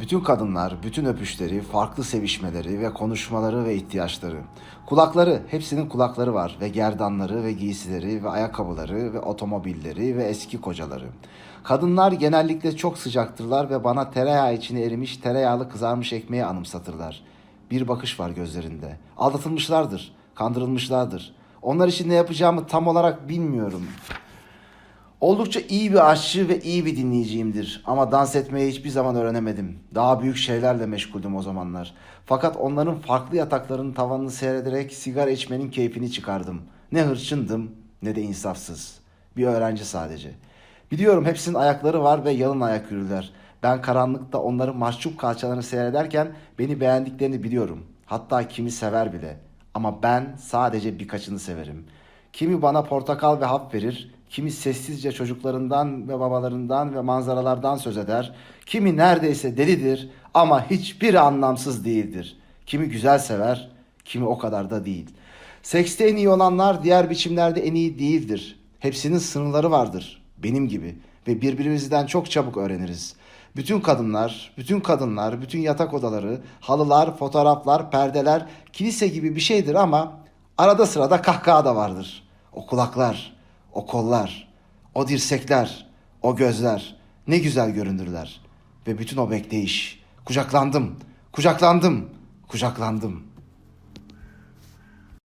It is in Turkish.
Bütün kadınlar, bütün öpüşleri, farklı sevişmeleri ve konuşmaları ve ihtiyaçları. Kulakları, hepsinin kulakları var ve gerdanları ve giysileri ve ayakkabıları ve otomobilleri ve eski kocaları. Kadınlar genellikle çok sıcaktırlar ve bana tereyağı içine erimiş tereyağlı kızarmış ekmeği anımsatırlar. Bir bakış var gözlerinde. Aldatılmışlardır, kandırılmışlardır. Onlar için ne yapacağımı tam olarak bilmiyorum. Oldukça iyi bir aşçı ve iyi bir dinleyiciyimdir. Ama dans etmeyi hiçbir zaman öğrenemedim. Daha büyük şeylerle meşguldüm o zamanlar. Fakat onların farklı yataklarının tavanını seyrederek sigara içmenin keyfini çıkardım. Ne hırçındım ne de insafsız. Bir öğrenci sadece. Biliyorum hepsinin ayakları var ve yalın ayak yürürler. Ben karanlıkta onların mahcup kalçalarını seyrederken beni beğendiklerini biliyorum. Hatta kimi sever bile. Ama ben sadece birkaçını severim. Kimi bana portakal ve hap verir, kimi sessizce çocuklarından ve babalarından ve manzaralardan söz eder. Kimi neredeyse delidir ama hiçbir anlamsız değildir. Kimi güzel sever, kimi o kadar da değil. Sekste en iyi olanlar diğer biçimlerde en iyi değildir. Hepsinin sınırları vardır. Benim gibi ve birbirimizden çok çabuk öğreniriz. Bütün kadınlar, bütün kadınlar, bütün yatak odaları, halılar, fotoğraflar, perdeler, kilise gibi bir şeydir ama arada sırada kahkaha da vardır. O kulaklar, o kollar, o dirsekler, o gözler ne güzel göründürler. Ve bütün o bekleyiş. Kucaklandım, kucaklandım, kucaklandım.